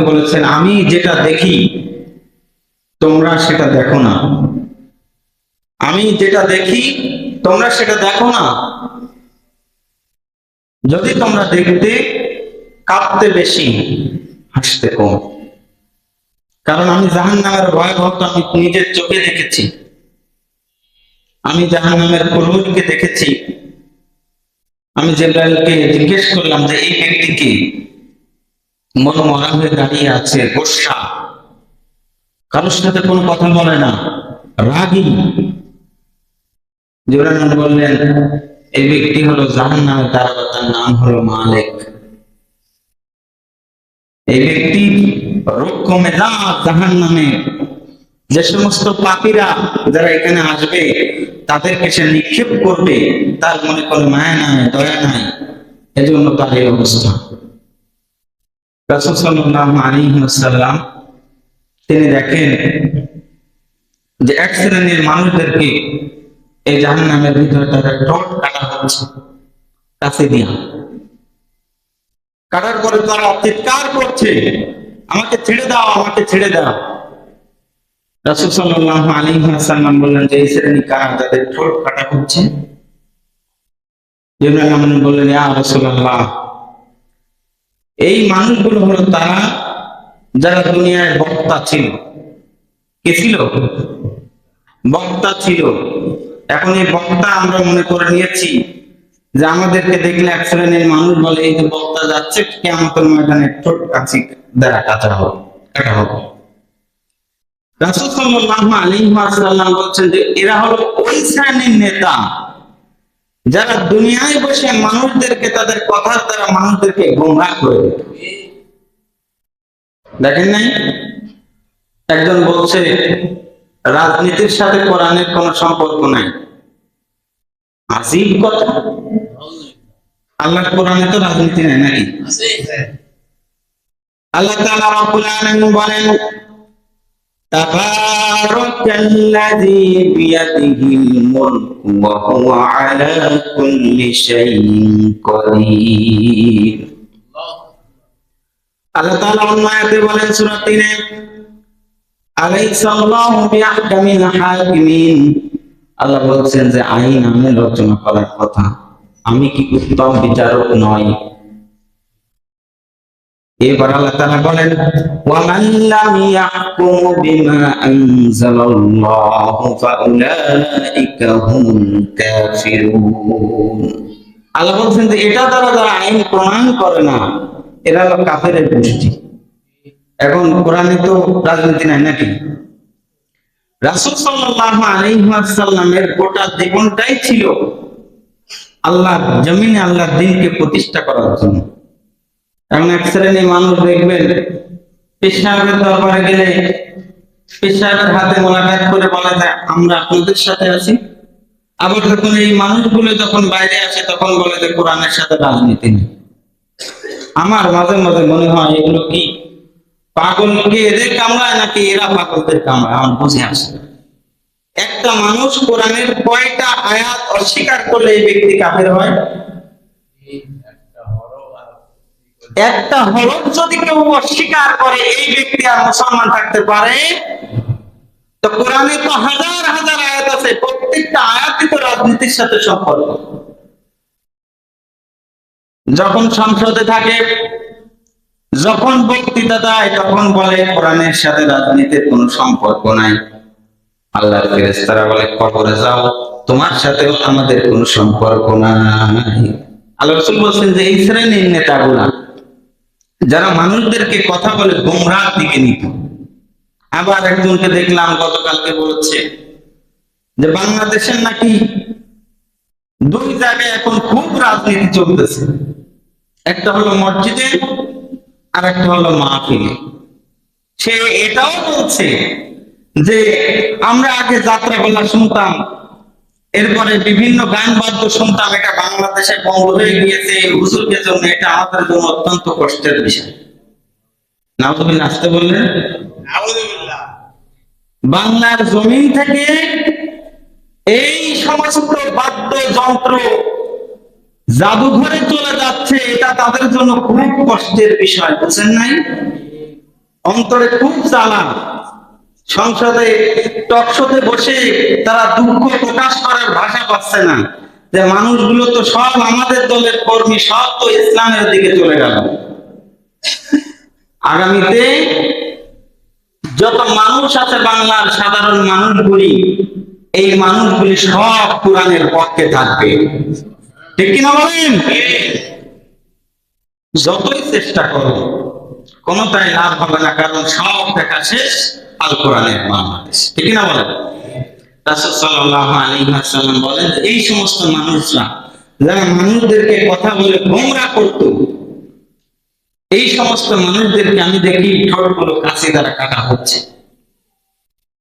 বলেছেন, আমি যেটা দেখি, তোমরা সেটা দেখো না। আমি যেটা দেখি, তোমরা সেটা দেখো না। যদি তোমরা দেখতে কাঁপতে বেশি, হাসতে কম। কারণ আমি জাহান নামের ভয়াবহতা আমি নিজের চোখে দেখেছি। আমি জাহান নামের প্রভুকে দেখেছি। আমি জেব্রাইলকে জিজ্ঞেস করলাম যে, এই ব্যক্তিকে মন মরা হয়ে দাঁড়িয়ে আছে গোসা কারোর সাথে কোনো কথা বলে না, রাগী। জোরানন্দ বললেন, এই ব্যক্তি হলো জাহান নামে তার নাম হলো মালিক। এই ব্যক্তি রক্ষ মেধা জাহান নামে যে সমস্ত পাপীরা যারা এখানে আসবে তাদেরকে সে নিক্ষেপ করবে, তার মনে কোনো মায়া নাই, দয়া নাই। এজন্য তার এই অবস্থা। তিনি দেখেন যে এক শ্রেণির মানুষদেরকে এই জাহান্নামের ভিতরে তাদের ঠোঁট কাটা হচ্ছে, কাছে দিয়া। কাটার পরে তারা চিৎকার করছে, আমাকে ছেড়ে দাও, আমাকে ছেড়ে দাও। যে, এই ঠোঁট কাটা এই মানুষগুলো হলো তারা, যারা দুনিয়ায় বক্তা ছিল। কে ছিল? বক্তা ছিল। এখন এই বক্তা আমরা মনে করে নিয়েছি যে, আমাদেরকে দেখলে এক শ্রেণির মানুষ বলে, এই যে বক্তা যাচ্ছে কেমন ময়দানে ঠোঁট কাছি দ্বারা কাটা কাটা হবে। রাসূল সাল্লাল্লাহু আলাইহি ওয়াসাল্লাম বলছেন যে এরা হলো ওই শ্রেণির নেতা যারা দুনিয়ায় বসে মানুষদেরকে তাদের কথার দ্বারা মানুষদেরকে গোমরাহ করে দেখেন নাই? একজন বলছে রাজনীতির সাথে কোরআনের কোনো সম্পর্ক নাই। আজিব কথা। আল্লাহ কোরআনে তো রাজনীতি নাই নাকি? আল্লাহ তাআলা রাব্বুল আলামিন বলেন تبارك الذي بيده الملك وهو على كل شيء قدير আল্লাহ তাআলা অন্য আয়াতে বলেন সূরা 3 আলাইসাল্লাহু বিআহকামিল হাকিমিন আল্লাহ বলছেন যে আইন আমি রচনা করার কথা আমি কি উত্তম বিচারক নই এবার আল্লাহ তাআলা বলেন ইয়াহকুম বিমা আনজালাল্লাহু ফাউলাইকা হুমুল কাফিরুন। আল্লাহ বলছেন যে, এটা তারা যারা আইন প্রমাণ করে না, এরা হলো কাফেরের গোষ্ঠী। এখন কোরআনে তো রাজনীতি নাই নাকি? রাসূল সাল্লাল্লাহু আলাইহি ওয়াসাল্লামের গোটা জীবনটাই ছিল আল্লাহ জমিনে আল্লাহর দিনকে প্রতিষ্ঠা করার জন্য। এমন এক শ্রেণি মানুষ দেখবেন পীর সাহেবের দরবারে গেলে পীর সাহেবের হাতে মোলাকাত করে বলা যায় আমরা আপনাদের সাথে আছি। আবার যখন এই মানুষগুলো যখন বাইরে আসে, তখন বলে যে, কোরআনের সাথে রাজনীতি নেই। আমার মাঝে মাঝে মনে হয়, এগুলো কি পাগলকে এদের কামড়ায়, নাকি এরা পাগলদের কামড়ায়? আমার বুঝে আসে একটা মানুষ কোরআনের কয়টা আয়াত অস্বীকার করলে এই ব্যক্তি কাফের হয়? একটা হরফ যদি কেউ অস্বীকার করে এই ব্যক্তি আর মুসলমান থাকতে পারে, তো কোরআনে তো হাজার হাজার আয়াত আছে, প্রত্যেকটা আয়াতই তো রাজনীতির সাথে সম্পর্ক। যখন সংসদে থাকে, যখন বক্তৃতা দেয়, তখন বলে, কোরআনের সাথে রাজনীতির কোনো সম্পর্ক নাই। আল্লাহর ফেরেশতারা বলে, কবরে যাও, তোমার সাথেও আমাদের কোনো সম্পর্ক নাই। আল্লাহ বলছেন যে, এই শ্রেণির নেতাগুলা যারা মানুষদেরকে কথা বলে গোমরাহ দিকে নিত। আবার একজনকে দেখলাম গতকালকে বলছে যে বাংলাদেশের নাকি দুই জায়গায় এখন খুব রাজনীতি চলতেছে। একটা হলো মসজিদে আর একটা হলো মাহফিলে। সে এটাও বলছে যে আমরা আগে যাত্রা বেলা শুনতাম এরপরে বিভিন্ন গান বাদ্য শুনতাম এটা বাংলাদেশে বন্ধ হয়ে গিয়েছে হুজুরদের জন্য এটা আমাদের জন্য অত্যন্ত কষ্টের বিষয়। নাউজুবিল্লাহ আসতে বললেন? বাংলার জমিন থেকে এই সমস্ত বাদ্য যন্ত্র জাদুঘরে চলে যাচ্ছে এটা এটা তাদের জন্য খুব কষ্টের বিষয় বুঝছেন নাই? অন্তরে খুব জ্বালা। সংসদে টকশোতে বসে তারা দুঃখ প্রকাশ করার ভাষা পাচ্ছে না। যে মানুষগুলো তো সব আমাদের দলের কর্মী, সব তো ইসলামের দিকে চলে গেল। আগামীতে যত মানুষ আছে বাংলার সাধারণ মানুষগুলি, এই মানুষগুলি সব কোরআনের পক্ষে থাকবে। ঠিক কিনা বলেন? যতই চেষ্টা করো, কোনটাই লাভ হবে না, কারণ সব দেখা শেষ। আল কোরআনের বাংলাদেশ। ঠিক কিনা বলেন? বলেন, এই সমস্ত মানুষরা যারা মানুষদেরকে কথা বলে গোমরা করত, এই সমস্ত মানুষদেরকে আমি দেখি ঠোঁটগুলো কাছে দ্বারা কাটা হচ্ছে।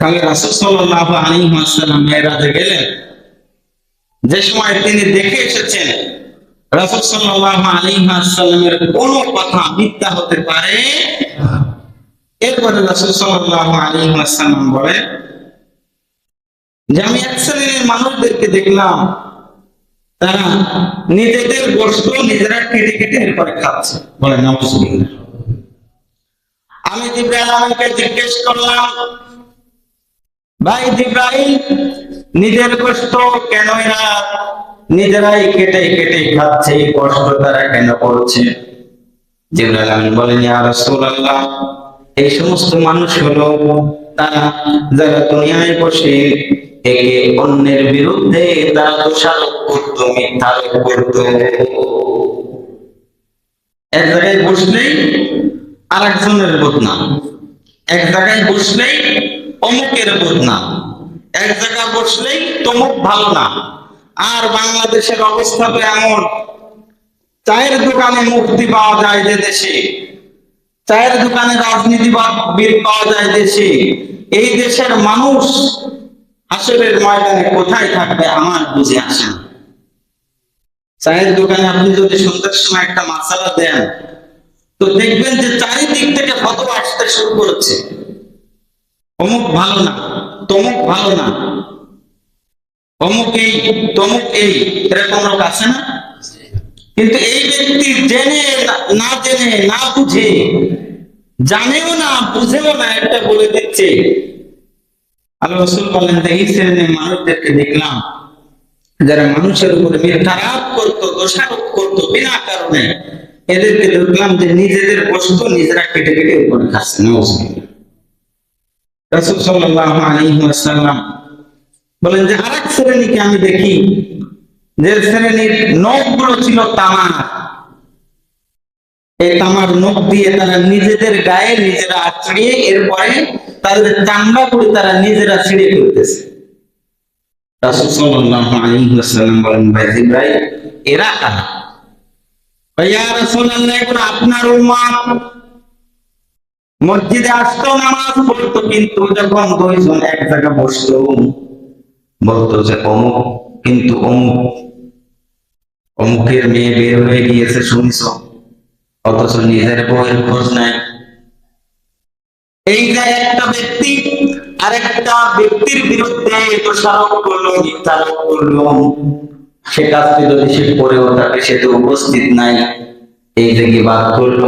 তাহলে রাসূল সাল্লাল্লাহু আলাইহি ওয়াসাল্লাম মেরাজে গেলেন। যে সময় তিনি দেখে এসেছেন, রাসূল সাল্লাল্লাহু আলাইহি ওয়াসাল্লামের কোন কথা মিথ্যা হতে পারে এরপরে রাসূল বলেন যে আমি এক শ্রেণির মানুষদেরকে দেখলাম, তারা নিজেদের গোষ্ঠ নিজেরা কেটে কেটে এরপরে খাচ্ছে। বলে নমস্কার আমি জিব্রাইল আমাকে জিজ্ঞেস করলাম, ভাই জিব্রাইল, নিজের কষ্ট কেন এরা নিজেরাই কেটে কেটে খাচ্ছে? এই কষ্ট তারা কেন করছে? জিব্রাইল আমিন বলেন, ইয়া রাসূলুল্লাহ এই সমস্ত মানুষ হলো তারা যারা দুনিয়ায় বসে একে অন্যের বিরুদ্ধে তারা দোষারোপ করত করত। এক জায়গায় বসলেই আর একজনের বদনাম এক জায়গায় বসলেই অমুকের এক বসলেই তমুক ভালো না। আর বাংলাদেশের অবস্থা তো এমন, চায়ের দোকানে মুক্তি পাওয়া যায় যে দেশে। চায়ের দোকানে রাজনীতিবাদ রাজনীতিবিদ পাওয়া যায় দেশে। এই দেশের মানুষ আসলের ময়দানে কোথায় থাকবে আমার বুঝে আসে না। চায়ের দোকানে আপনি যদি সন্ধ্যার সময় একটা মাসালা দেন, তো দেখবেন যে চারিদিক থেকে ফটো আসতে শুরু করেছে। অমুক ভালো না, তমুক ভালো না। অমুক এই, তমুক এই, এরকম লোক আছে না? কিন্তু এই ব্যক্তি জেনে, না- জেনে, না বুঝে, জানেও না, বুঝেও না একটা বলে দিচ্ছে। আল্লাহ রসুল বলেন এই শ্রেণির মানুষদেরকে দেখলাম, যারা মানুষের উপর করতো, দোষারোপ করতো, বিনা কারণে এদেরকে দেখলাম যে নিজেদের বস্তু নিজেরা কেটে কেটে উপরে খাচ্ছে। রাসূল সাল্লাল্লাহু আলাইহি বলেন যে, আরেক শ্রেণীকে আমি দেখি যে শ্রেণির নখগুলো ছিল তামার। এই তামার নখ দিয়ে তারা নিজেদের গায়ে নিজেরা আছড়িয়ে এরপরে তাদের চামড়া করে তারা নিজেরা ছিঁড়ে ফেলতেছে। রাসূল সাল্লাল্লাহু আলাইহি ওয়াসাল্লাম বলেন, ভাই জিব্রাইল, এরা কারা? ভাই রাসূলুল্লাহ আপনার মসজিদে আসতো, নামাজ কিন্তু যখন এক জায়গায় বলতো যে, অমুক, কিন্তু অমুক অমুকের মেয়ে বের হয়ে গিয়েছে, শুনছ? অথচ নিজের বউয়ের খোঁজ নাই। এই যে একটা ব্যক্তি, আরেকটা ব্যক্তির বিরুদ্ধে দোষারোপ করল, মিথ্যারোপ করল। সে কাজটি যদি সে করেও থাকে, সে তো উপস্থিত নাই। এই যে গিবাদ করল,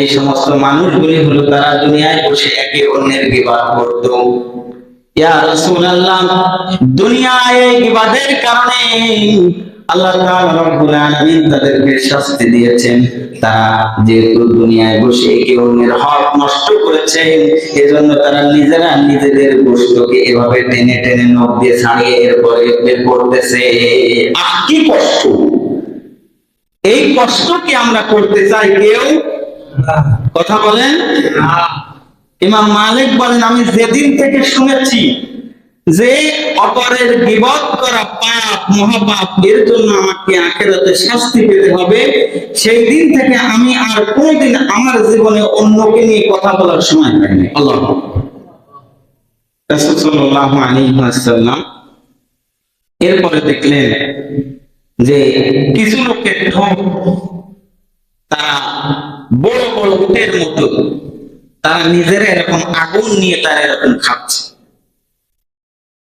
এই সমস্ত মানুষগুলি হলো তারা দুনিয়ায় বসে একে অন্যের গিবাদ করতো। ইয়া রাসূলুল্লাহ, দুনিয়ায় এই গিবাদের কারণে আল্লাহ রব্বুল আলামিন তাদেরকে শাস্তি দিয়েছেন। তারা যেহেতু দুনিয়ায় বসে একে অন্যের হক নষ্ট করেছে এজন্য তারা নিজেরা নিজেদের গোষ্ঠকে এভাবে টেনে টেনে নখ দিয়ে ছাড়িয়ে এরপরে বের করতেছে। কি কষ্ট! এই কষ্ট কি আমরা করতে চাই কেউ? কথা বলেন? ইমাম মালিক বলেন, আমি যেদিন থেকে শুনেছি যে অপরের বিপদ করা পাপ, মহাপাপ, এর জন্য আমাকে আখেরাতে শাস্তি পেতে হবে। সেই দিন থেকে আমি আর কোনদিন আমার জীবনে অন্যকে নিয়ে কথা বলার সময় পাইনি। আল্লাহ এরপরে দেখলেন যে কিছু লোকের ঠোঁট তারা বড় বড় উটের মতো, তারা নিজেরা এরকম আগুন নিয়ে তারা এরকম খাচ্ছে রাসূল সাল্লাল্লাহু আলাইহি ওয়াসাল্লাম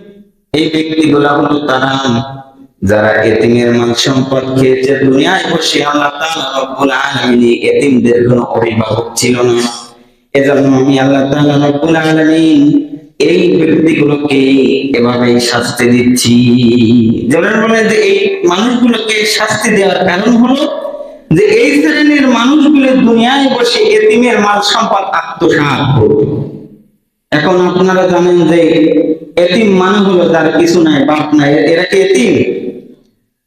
এই ব্যক্তিগুলো হলো তারা যারা এতিমের মাল সম্পদ খেয়েছে দুনিয়ায় বসে, আল্লাহ তাআলা রব্বুল আলামিন এতিমদের কোনো অভিভাবক ছিল না। এজন্য আমি আল্লাহ তাআলা রব্বুল আলামিন এই ব্যক্তিগুলোকে এভাবে শাস্তি দিচ্ছি। যেমন বলে যে এই মানুষগুলোকে শাস্তি দেওয়ার কারণ হলো যে এই শ্রেণির মানুষগুলো দুনিয়ায় বসে এতিমের মাল সম্পদ আত্মসাৎ করবে। এখন আপনারা জানেন যে এতিম মানে হলো যার কিছু নাই, বাপ নাই এরা কি এতিম?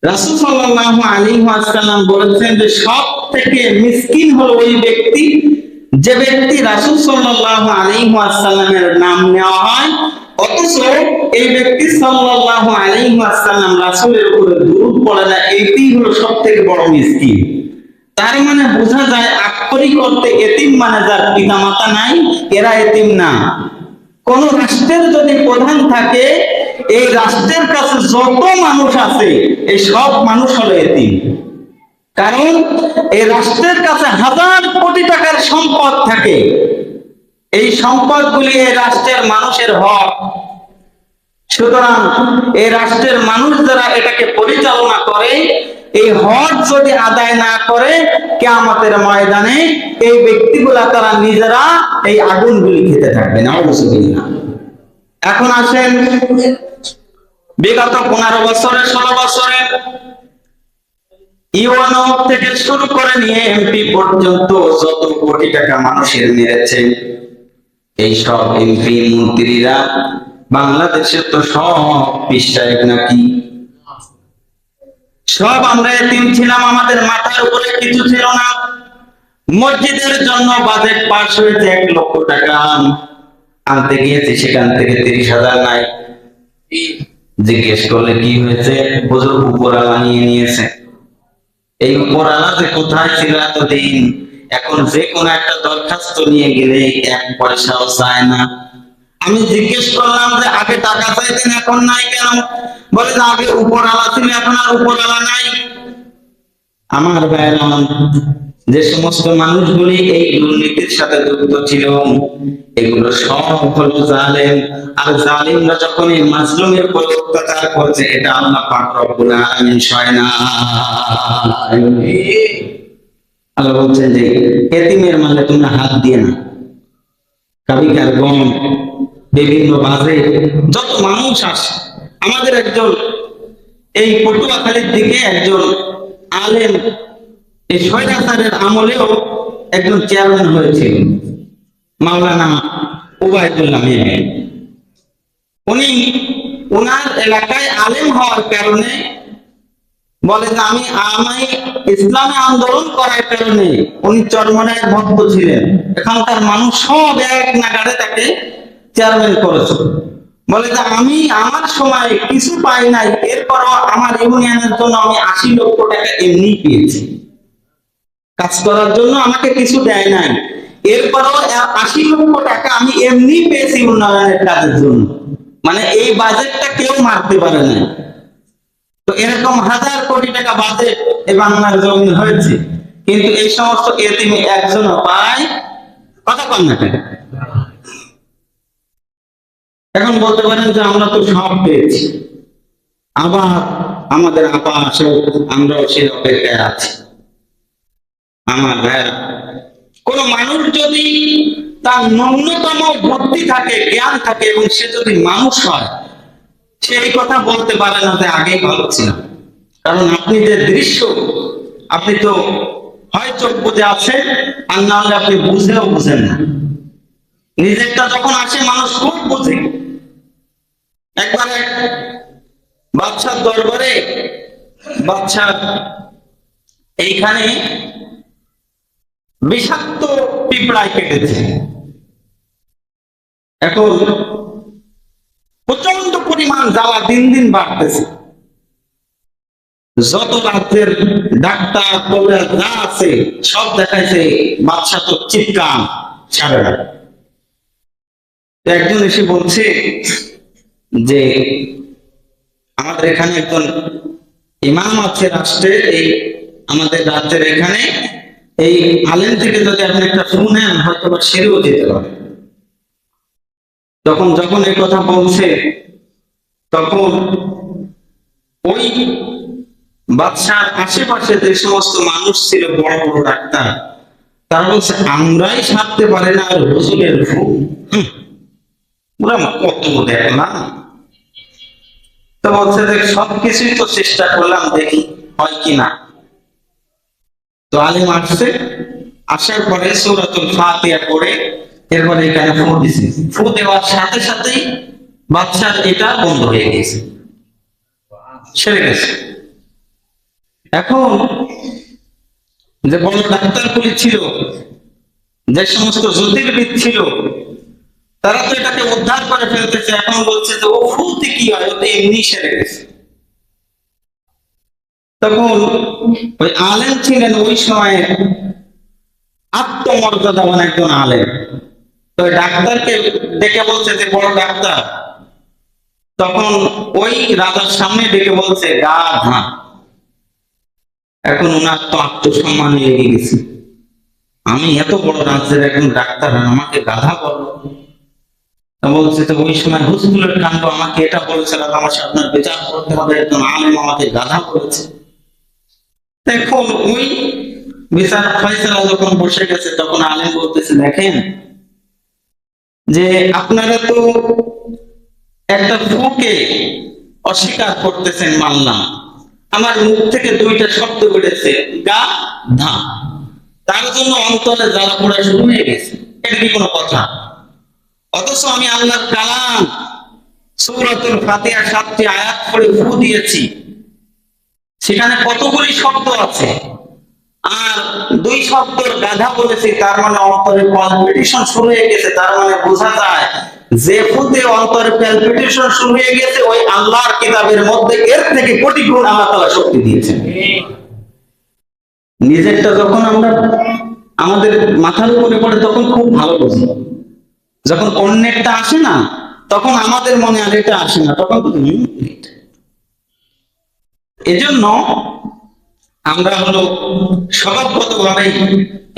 রাসূল সাল্লাল্লাহু আলাইহি ওয়াসাল্লাম বলেছেন যে সব থেকে মিসকিন হলো ওই ব্যক্তি, যে ব্যক্তি রাসূল সাল্লাল্লাহু আলাইহি ওয়াসাল্লামের নাম নেওয়া হয়, অথচ এই ব্যক্তি সাল্লাল্লাহু আলাইহি ওয়াসাল্লাম রাসূলের উপরে দুরূদ পড়ে না এটি হলো সব থেকে বড় মিসকিন। তার মানে বোঝা যায় আক্ষরিক অর্থে এতিম মানে যার পিতামাতা নাই, এরা এতিম না। কোন রাষ্ট্রের যদি প্রধান থাকে, এই রাষ্ট্রের কাছে যত মানুষ আছে, এই সব মানুষ হলো এতিম। কারণ এই রাষ্ট্রের কাছে হাজার কোটি টাকার সম্পদ থাকে। এই সম্পদগুলি এই রাষ্ট্রের মানুষের হক। সুতরাং এই রাষ্ট্রের মানুষ যারা এটাকে পরিচালনা করে, এই হক যদি আদায় না করে, কেয়ামতের ময়দানে এই ব্যক্তিগুলা তারা নিজেরা এই আগুনগুলি খেতে থাকবে। না অবশ্যই না এখন আসেন বিগত পনেরো বছরে, ষোলো বছরে ইউএনও থেকে শুরু করে নিয়ে এমপি পর্যন্ত যত কোটি টাকা মানুষের মেরেছে, এই সব এমপি মন্ত্রীরা বাংলাদেশে তো সব পিসাহেব নাকি? সব আমরা এতিম ছিলাম, আমাদের মাথার উপরে কিছু ছিল না। মসজিদের জন্য বাজেট পাস হয়েছে এক লক্ষ টাকা। আনতে গিয়েছি, সেখান থেকে তিরিশ হাজার নাই। জিজ্ঞেস করলে কি হয়েছে? হুজুর উপরালা নিয়ে নিয়েছে। এই উপরালা যে কোথায় ছিল এতদিন? এখন যে কোনো একটা দরখাস্ত নিয়ে গেলে এক পয়সাও চায় না। আমি জিজ্ঞেস করলাম যে, আগে টাকা চাইতেন, এখন নাই কেন? বলে যে, আগে উপরালা ছিল, এখন আর উপরালা নাই। আমার ভাইয়েরা যে সমস্ত মানুষগুলি এই দুর্নীতির সাথে যুক্ত ছিল, এগুলো সব হলো জালেম। আর জালিমরা যখন এই মাজলুমের উপর করছে, এটা আল্লাহ পাক রব্বুল আলামিন সয় না। আল্লাহ বলছেন যে, এতিমের মালে তোমরা হাত দিয়ে না। কাবিকার গম বিভিন্ন বাজে যত মানুষ আসে আমাদের একজন এই পটুয়াখালীর দিকে একজন আলেম, এই স্বৈরাচারের আমলেও একজন চেয়ারম্যান হয়েছিল মাওলানা ওবায়দুল্লাহ মেয়ে। উনি ওনার এলাকায় আলেম হওয়ার কারণে বলে যে, আমি আমি ইসলামে আন্দোলন করার কারণে উনি চরমনায় ভক্ত ছিলেন। এখানকার মানুষ সব এক নাগারে তাকে চেয়ারম্যান করেছে। বলে যে আমি আমার সময় কিছু পাই নাই, এরপরও আমার ইউনিয়নের জন্য আমি আশি লক্ষ টাকা এমনি পেয়েছি। কাজ করার জন্য আমাকে কিছু দেয় নাই। এরপরও আশি লক্ষ টাকা আমি এমনি পেয়েছি উন্নয়নের কাজের জন্য। মানে এই বাজেটটা কেউ মারতে পারে না তো এরকম হাজার কোটি টাকা বাজেট এই বাংলার জমি হয়েছে। কিন্তু এই সমস্ত এতিমি একজনও পায়। কথা কম না এখন বলতে পারেন যে আমরা তো সব পেয়েছি। আবার আমাদের আপা আসে আমরাও সে অপেক্ষায় আছি। আমার ভাইরা কোন মানুষ যদি তার ন্যূনতম বুদ্ধি থাকে, জ্ঞান থাকে এবং সে যদি মানুষ হয়, সে এই কথা বলতে পারে না যে আগেই ভালো ছিলাম। কারণ আপনি যে দৃশ্য, আপনি তো হয় চোখ বুঝে আছেন, আর না হলে আপনি বুঝলেও বুঝেন না। নিজেরটা যখন আসে, মানুষ খুব বুঝে। একবারে বাদশার দরবারে, বাদশার এইখানে বিষাক্ত পিঁপড়ায় কেটেছে। এখন প্রচণ্ড পরিমাণ জ্বালা দিন দিন বাড়তেছে। যত রাজ্যের ডাক্তার যা আছে, সব দেখাইছে বাদশা তো চিৎকার ছাড়ে না। একজন এসে বলছে যে আমাদের এখানে একজন ইমাম আছে রাষ্ট্রে, এই আমাদের রাজ্যের এখানে, এই আলেম থেকে যদি আপনি একটা শুনেন হয়তো বা সেরেও যেতে পারে। তখন যখন এই কথা বলছে, তখন ওই বাদশার আশেপাশে যে সমস্ত মানুষ ছিল, বড় বড় ডাক্তার, তারা বলছে, আমরাই সারতে পারে না আর হুজুরের ফুল ওরা কত দেখলাম? তো বলছে যে সবকিছুই তো চেষ্টা করলাম, দেখি হয় কি না তো আলিম আসছে, আসার পরে সৌরাতুল ফাতিহা পড়ে, এরপরে এখানে ফু দিছে। ফু দেওয়ার সাথে সাথেই বাচ্চার এটা বন্ধ হয়ে গেছে। সেরে গেছে। এখন যে বড় ডাক্তারগুলি ছিল, যে সমস্ত জ্যোতির্বিদ ছিল তারা তো এটাকে উদ্ধার করে ফেলতেছে, এখন বলছে যে, ও ফুলতে কি হয়? ওতে এমনি সেরে গেছে। তখন ওই আলেম ছিলেন ওই সময়ে আত্মমর্যাদাবান একজন আলেম। তো ডাক্তারকে ডেকে বলছে যে, বড় ডাক্তার। তখন ওই রাজার সামনে ডেকে বলছে গা ধা এখন ওনার তো আত্মসম্মান লেগে গেছে। আমি এত বড় রাজ্যের একজন ডাক্তার, আমাকে গাধা বলো। বলছে, তো ওই সময় হুজুরের কাণ্ড আমাকে এটা বলেছে, রাজা আমার আপনার বিচার করতে হবে, একজন আলেম আমাকে গাধা বলেছে এখন ওই বিচার ফয়সালা যখন বসে গেছে, তখন আলেম বলতেছে, দেখেন যে আপনারা তো একটা ফুকে অস্বীকার করতেছেন মানলাম। আমার মুখ থেকে দুইটা শব্দ বেড়েছে গা ধা তার জন্য অন্তরে জ্বালা পোড়া শুরু হয়ে গেছে। এটা কি কোনো কথা? অথচ আমি আল্লাহর কালাম সূরাতুল ফাতিহা সাতটি আয়াত পড়ে ফু দিয়েছি। সেখানে কতগুলি শব্দ আছে? আর দুই শব্দের গাধা বলেছি, তার মানে অন্তরে পালপিটেশন শুরু হয়ে গেছে, তার মানে বোঝা যায় যে ফুতে অন্তরে পালপিটেশন শুরু হয়ে গেছে, ওই আল্লাহর কিতাবের মধ্যে এর থেকে কোটি গুণ আল্লাহ তাআলা শক্তি দিয়েছেন। নিজেরটা যখন আমরা আমাদের মাথার উপরে পড়ে, তখন খুব ভালো বুঝি। যখন অন্যেরটা আসে না, তখন আমাদের মনে আর এটা আসে না, তখন এজন্য আমরা হলো স্বভাবগত ভাবেই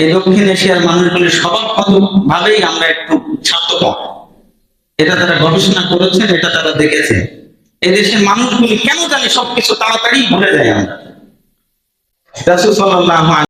এই দক্ষিণ এশিয়ার মানুষগুলি স্বভাবগত ভাবেই আমরা একটু স্বার্থপর। এটা তারা গবেষণা করেছেন, এটা তারা দেখেছেন। এদেশের মানুষগুলি কেন জানে সবকিছু তাড়াতাড়ি ভুলে যায় আমরা?